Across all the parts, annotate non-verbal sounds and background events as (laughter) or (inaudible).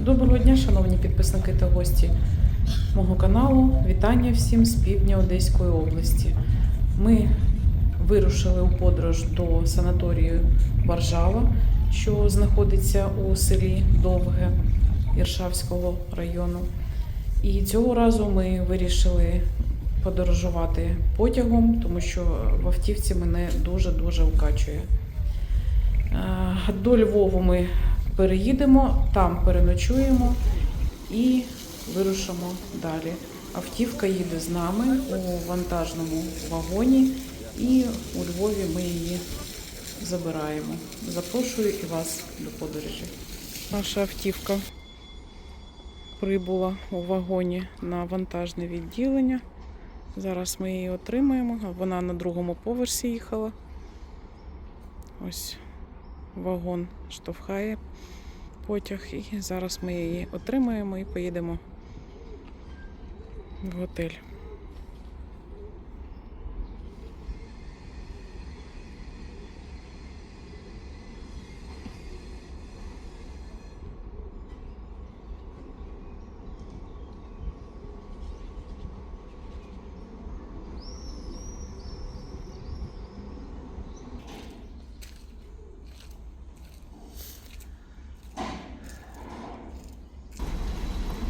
Доброго дня, шановні підписники та гості мого каналу. Вітання всім з півдня Одеської області. Ми вирушили у подорож до санаторію Варжава, що знаходиться у селі Довге Іршавського району. І цього разу ми вирішили подорожувати потягом, тому що в автівці мене дуже-дуже вкачує. Е, До Львову ми переїдемо, там переночуємо і вирушимо далі. Автівка їде з нами у вантажному вагоні, і у Львові ми її забираємо. Запрошую і вас до подорожі. Наша автівка прибула у вагоні на вантажне відділення. Зараз ми її отримаємо. Вона на другому поверсі їхала. Ось вагон штовхає потяг, і зараз ми її отримаємо і поїдемо в готель.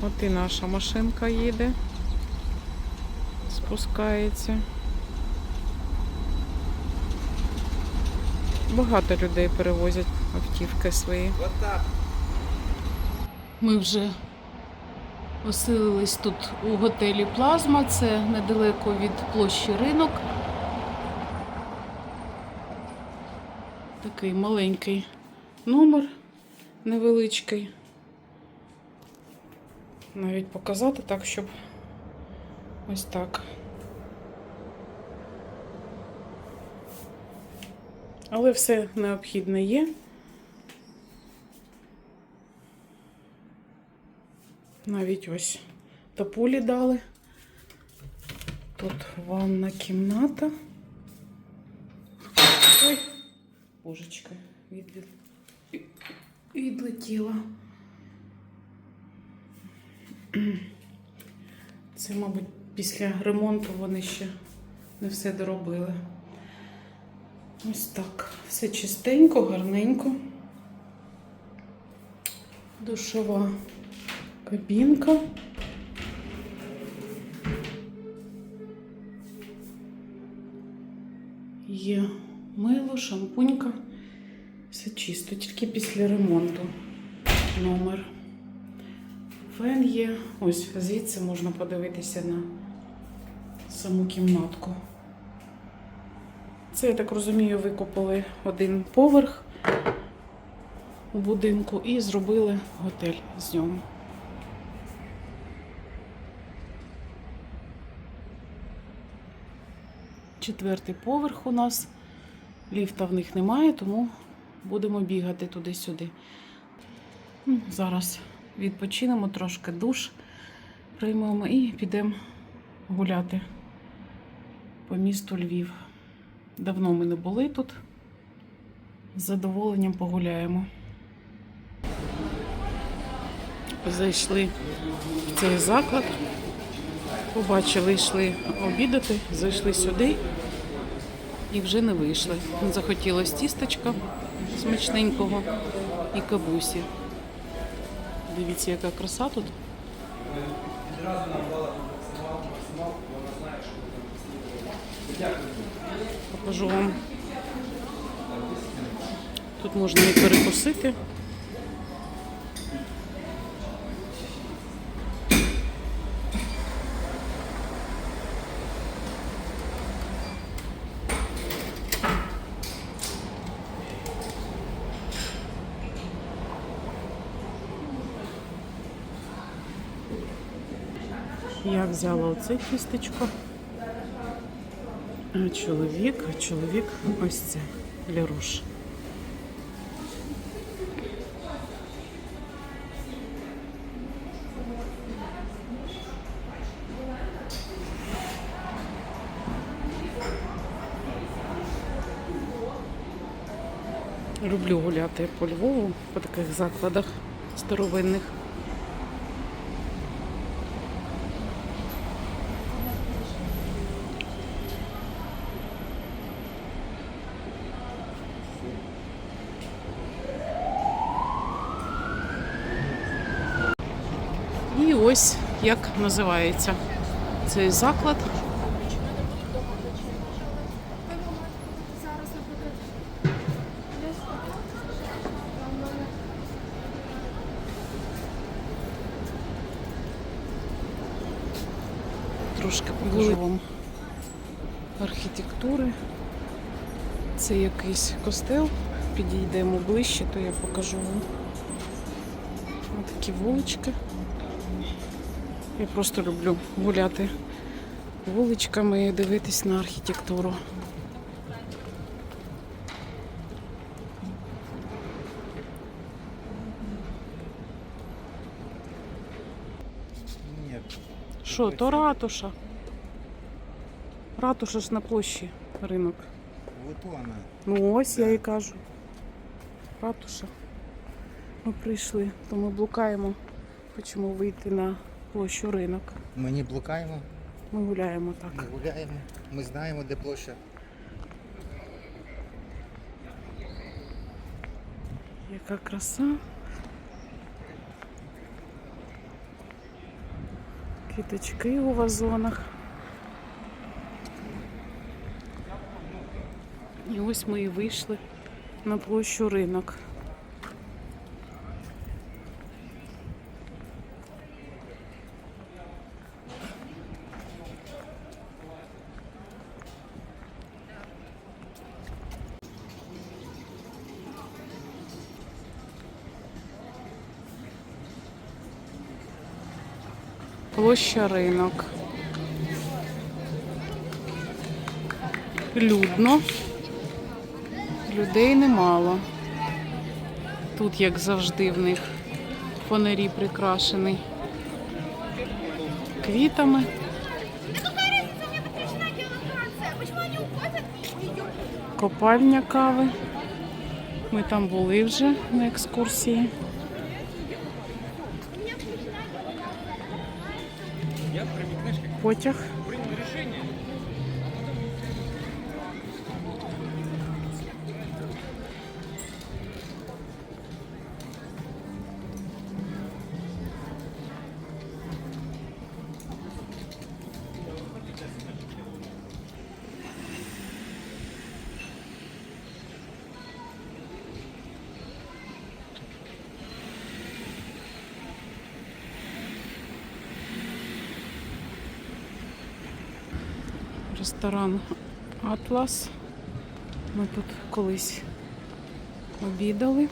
От і наша машинка їде, спускається. Багато людей перевозять автівки свої. Ми вже оселились тут у готелі Плазма. Це недалеко від площі ринок. Такий маленький номер невеличкий. Навіть показати так, щоб ось так. Але все необхідне є. Навіть ось топулі дали. Тут ванна кімната. Ой, божечка, від... відлетіла. Це, мабуть, після ремонту вони ще не все доробили. Ось так. Все чистенько, гарненько. Душова кабінка. Є мило, шампунька. Все чисто, тільки після ремонту номер. Фен є. Ось звідси можна подивитися на саму кімнатку. Це, я так розумію, викопали один поверх у будинку і зробили готель з нього. Четвертий поверх у нас. Ліфта в них немає, тому будемо бігати туди-сюди. Зараз відпочинемо трошки душ, приймемо і підемо гуляти по місту Львів. Давно ми не були тут. З задоволенням погуляємо. Зайшли в цей заклад, побачили, йшли обідати, зайшли сюди і вже не вийшли. Захотілося тістечка смачненького і кабусі. Дивіться, яка краса тут. Відразу нам дала максимал, максимал, вона знає, що там Покажу вам. Тут можна і перекусити. Я взяла оце тістечко. А чоловік, а чоловік ось це Леруш. Люблю гуляти по Львову, по таких закладах старовинних. ось як називається цей заклад. Трошки покажу вам архітектури. Це якийсь костел. Підійдемо ближче, то я покажу вам. Ось такі вулички. Я просто люблю гуляти вуличками і дивитись на архітектуру. Що, то ратуша. Ратуша ж на площі ринок. Вот она. Ну ось я і кажу. Ратуша. Ми прийшли, то ми блукаємо. Хочемо вийти на площу ринок. Ми не блукаємо, Ми гуляємо так. гуляємо. Ми знаємо, де площа. Яка краса. Квіточки у вазонах. І ось ми і вийшли на площу ринок. Площа ринок. Людно. Людей немало. Тут, як завжди, в них фонарі прикрашений квітами. Копальня кави. Ми там були вже на екскурсії. Потяг. Ресторан Атлас. Ми тут колись обідали.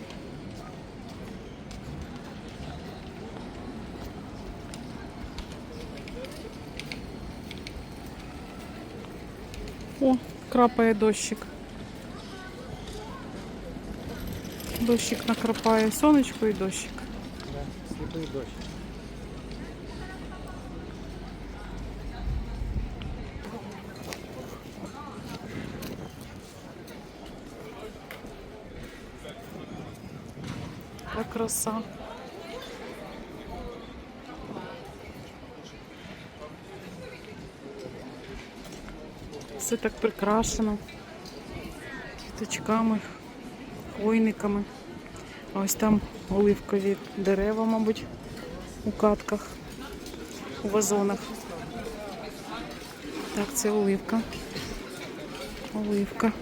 О, крапає дощик. Дощик накрапає сонечко і дощик. Да, сліпий дощ. Яка краса. Все так прикрашено. Квіточками, хвойниками. А ось там оливкові дерева, мабуть, у катках, у вазонах. Так, це оливка. Оливка.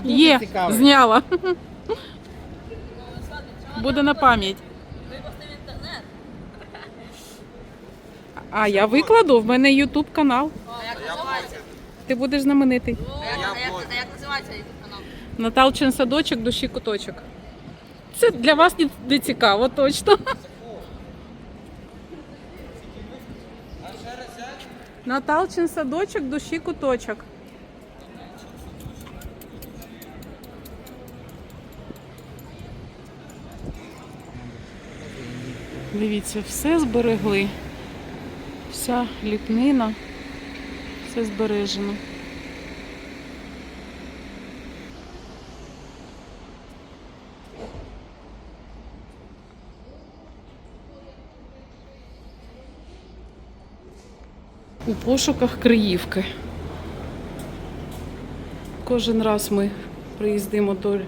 фото. Є, зняла. Буде на пам'ять. А я викладу, в мене YouTube канал. Ти будеш знаменитий. А як, а як, а як називається YouTube канал? Наталчин садочок, душі куточок. Це для вас не- не цікаво, точно. Наталчин садочок, душі куточок. Дивіться, все зберегли. Вся ліпнина, все збережено. У пошуках Криївки. Кожен раз ми приїздимо до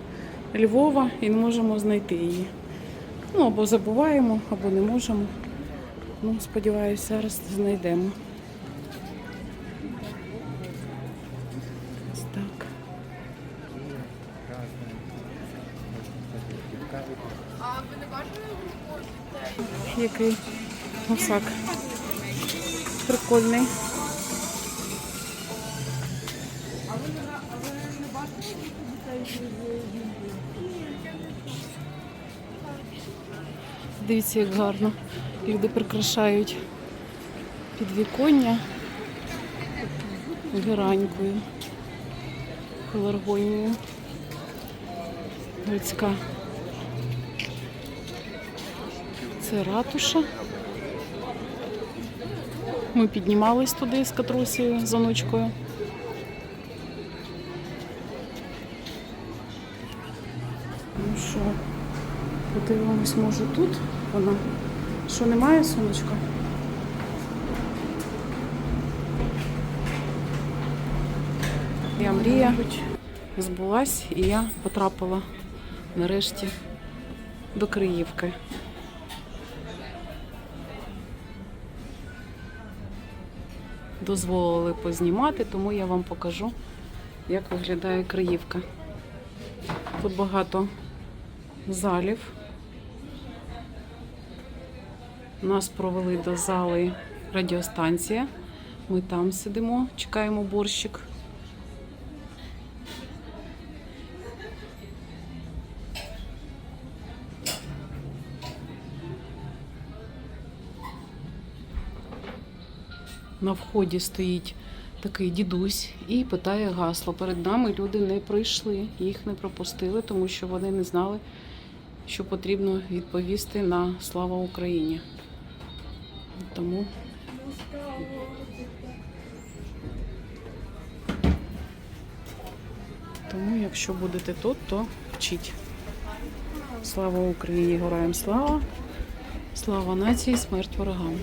Львова і не можемо знайти її. Ну, або забуваємо, або не можемо. Ну, сподіваюся, зараз знайдемо. Ось так. Який гусак. Прикольний. Дивіться, як гарно. Люди прикрашають підвіконня геранькою, пеларгонією. Людська. Це ратуша. Ми піднімались туди з Катрусією, з онучкою. Ну що, подивимось, може тут вона. Що немає сонечка? Я мрія збулась і я потрапила нарешті до Криївки. дозволили познімати, тому я вам покажу, як виглядає Криївка. Тут багато залів. Нас провели до зали радіостанція. Ми там сидимо, чекаємо борщик. На вході стоїть такий дідусь і питає гасло. Перед нами люди не пройшли, їх не пропустили, тому що вони не знали, що потрібно відповісти на слава Україні. Тому Тому, якщо будете тут, то вчіть. Слава Україні, героям слава! Слава нації, смерть ворогам!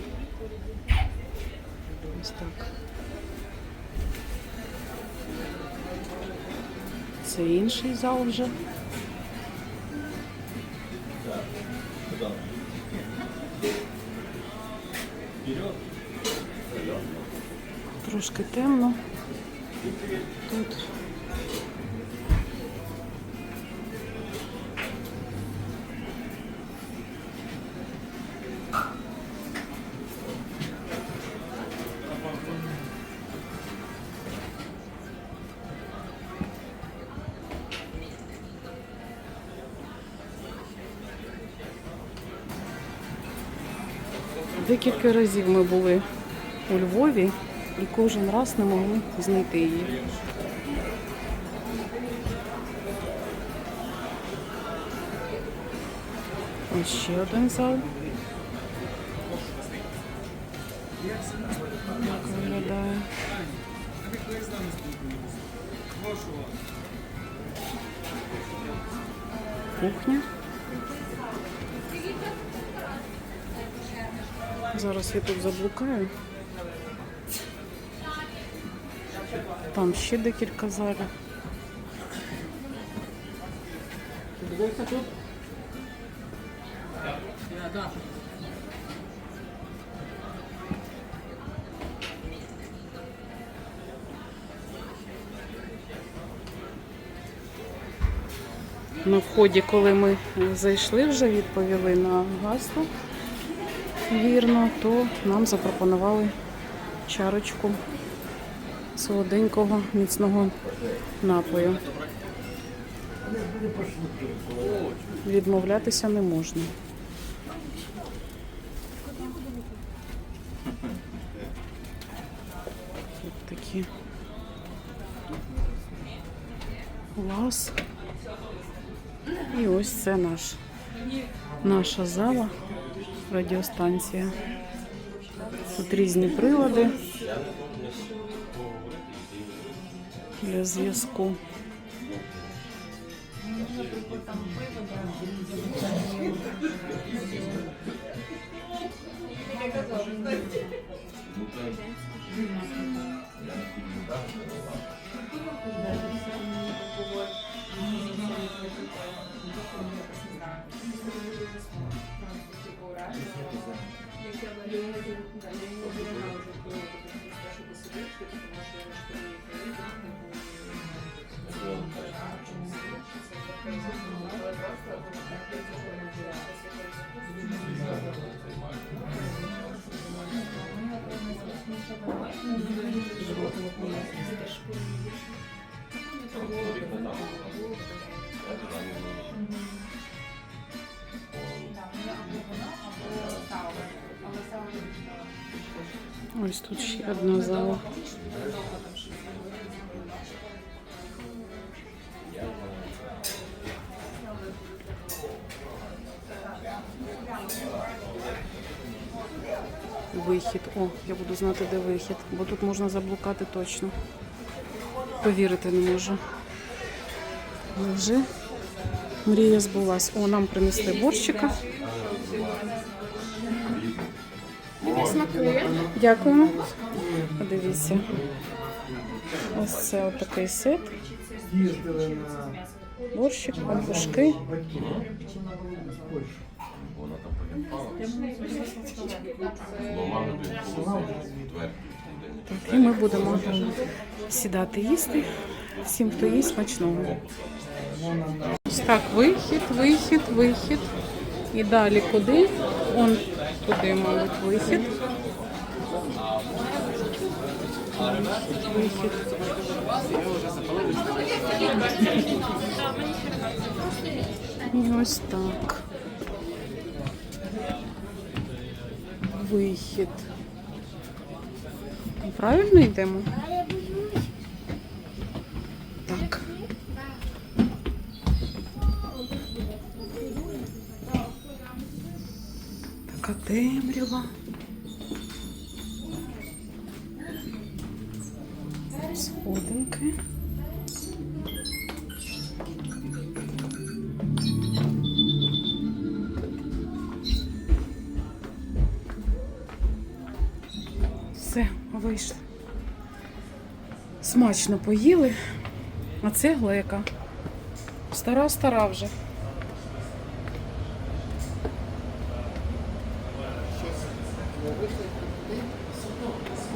Ось так. Це інший зал вже. Трошки темно. Тут. Декілька разів ми були у Львові і кожен раз не могли знайти її. Ось ще один зал. Як виглядає. Кухня. Зараз я тут заблукаю. Там ще декілька залів. На вході, коли ми зайшли, вже відповіли на гасло. Вірно, то нам запропонували чарочку солоденького міцного напою. Відмовлятися не можна. Тут такі лас. І ось це наш, наша зала, радіостанція. Тут різні прилади для зв'язку. Я говорю, я не знаю, я не знаю, что это может быть, что Ось тут ще одна зала. Вихід. О, я буду знати, де вихід, бо тут можна заблукати точно. Повірити не можу. Але вже мрія збулась. О, нам принесли борщика. Дякуємо. Подивіться. Ось це отакий сет. Борщик, пампушки. І ми будемо сідати їсти. Всім, хто їсть, смачного. Ось Так, вихід, вихід, вихід. І далі куди? Он туди, мабуть, вихід. Вихід. Ось так. Вихід. Правильно йдемо? Так. Така темрява. Все, вийшли. Смачно поїли. А цегла яка? Стара-стара вже.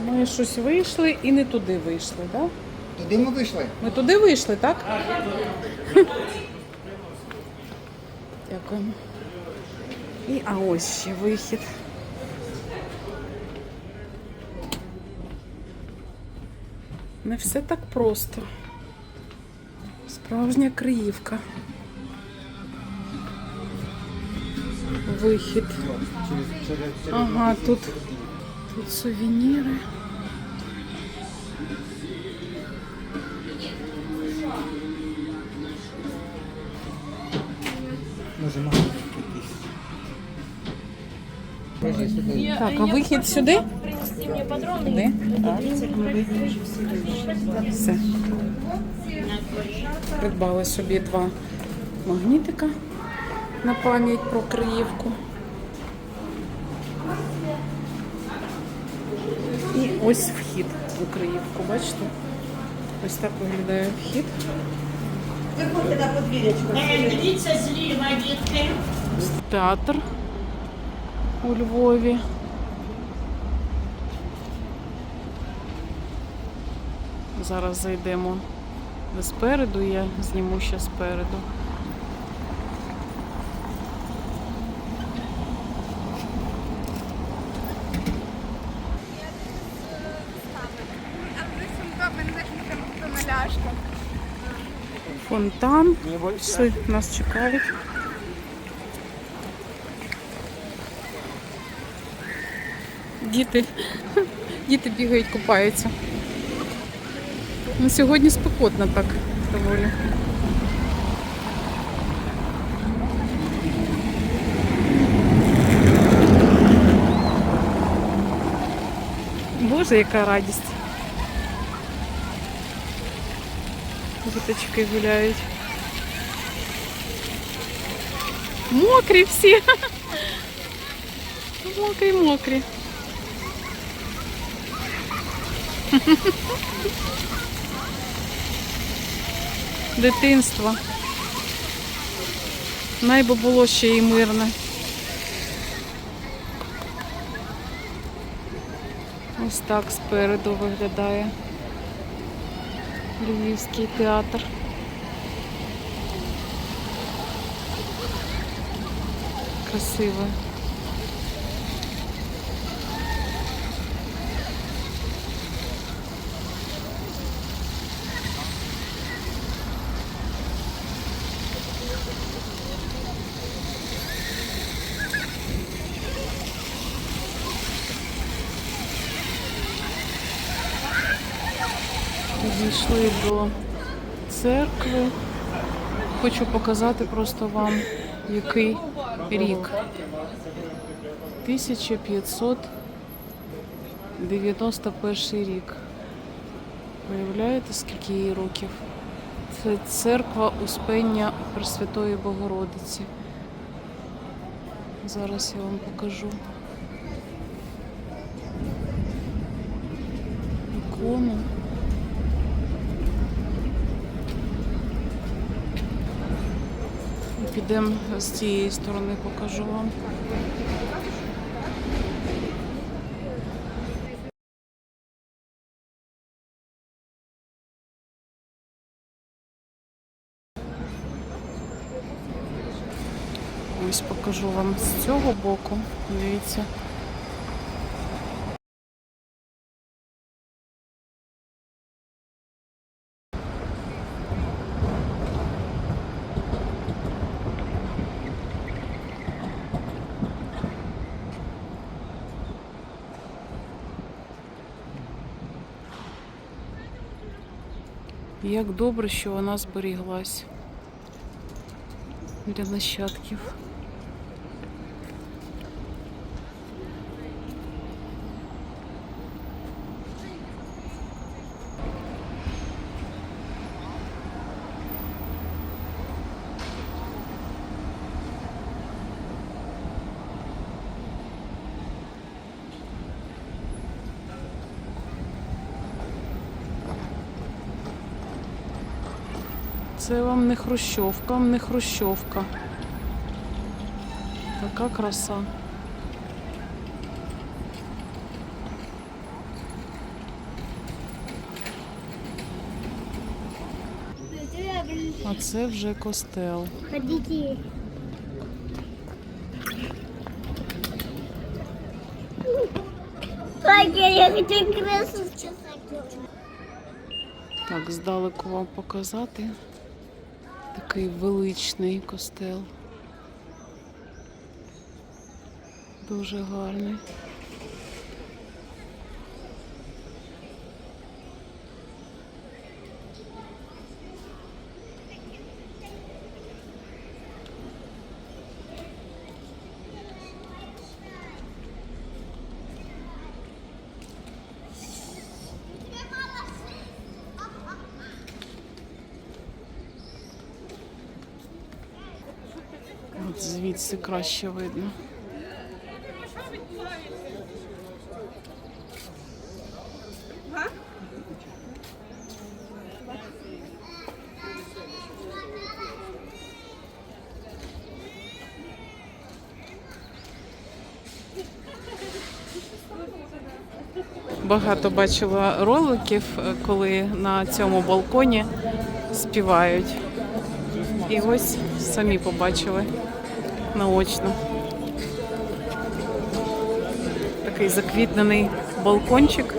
Ми щось вийшли і не туди вийшли, так? Да? Туди ми вийшли. Ми туди вийшли, так? (laughs) Дякуємо. І а ось ще вихід. Не все так просто. Справжня Криївка. Вихід. Ага, тут, тут сувеніри. Так, а вихід сюди? Так. Все. Придбали собі два магнітика на пам'ять про Криївку. І ось вхід у Криївку, бачите? Ось так виглядає вхід. Дивіться зліва, дітки. Театр у Львові. Зараз зайдемо спереду, я зніму ще спереду. Фонтан. Пішли, нас чекають. Діти, (laughs) діти бігають, купаються. Ну, сьогодні спекотно так доволі. Боже, яка радість. Діточки гуляють. Мокрі всі. (laughs) Мокрі, мокрі. (laughs) Дитинство. Найбо було ще і мирне. Ось так спереду виглядає Львівський театр. Красиво. Прийшли до церкви. Хочу показати просто вам, який рік. 1591 рік. Виявляєте, скільки їй років? Це церква Успення Пресвятої Богородиці. Зараз я вам покажу. Ікону. Підемо з цієї сторони, покажу вам. Ось покажу вам з цього боку. Дивіться. Як добре, що вона зберіглась для нащадків. Це вам не хрущовка, не хрущовка. Така краса. А це вже костел. Так, я хочу красу. Так, здалеку вам показати. Такий величний костел. Дуже гарний. От звідси краще видно. Багато бачила роликів, е, коли на цьому балконі співають. І ось самі побачили наочно. Такий заквітнений балкончик.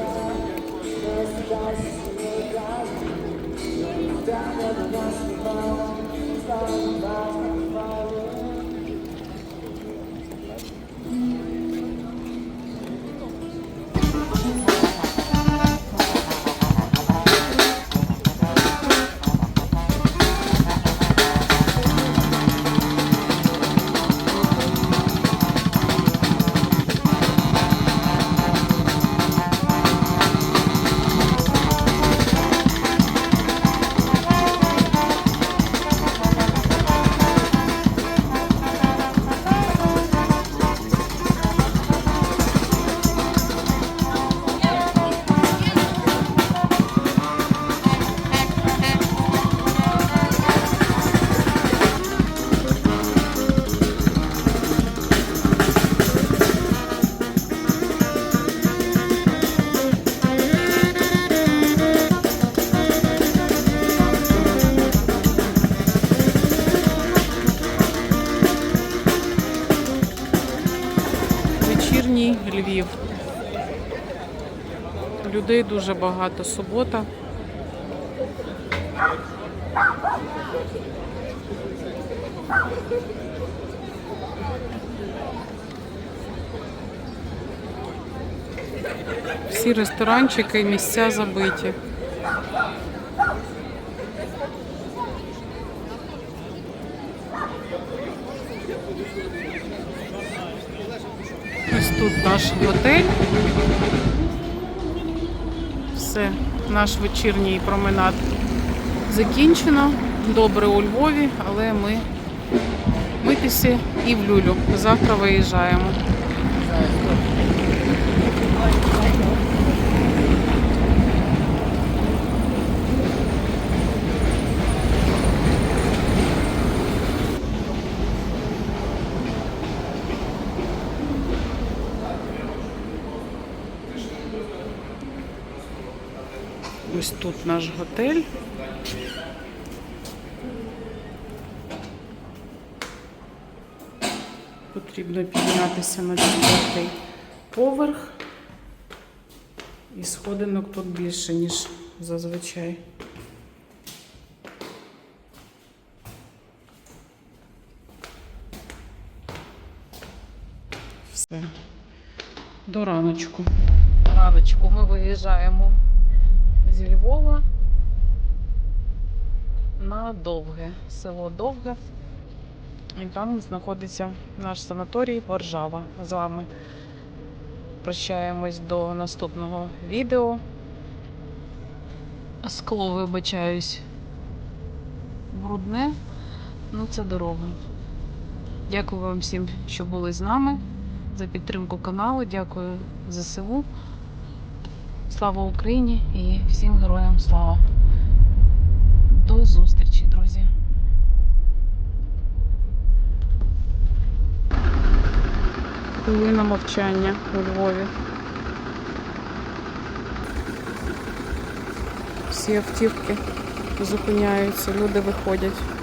Львів. Людей дуже багато. Субота. Всі ресторанчики і місця забиті. Тут наш готель. Все, наш вечірній променад закінчено. Добре у Львові, але ми митися і в люлю. Завтра виїжджаємо. Ось тут наш готель. Потрібно піднятися на четвертий поверх. І сходинок тут більше, ніж зазвичай. Все. До раночку. Раночку ми виїжджаємо зі Львова на Довге, село Довге. І там знаходиться наш санаторій Воржава. З вами прощаємось до наступного відео. Скло, вибачаюсь, брудне, ну це дорога. Дякую вам всім, що були з нами, за підтримку каналу. Дякую ЗСУ. Слава Україні і всім героям слава. До зустрічі, друзі. Хвилина мовчання у Львові. Всі автівки зупиняються, люди виходять.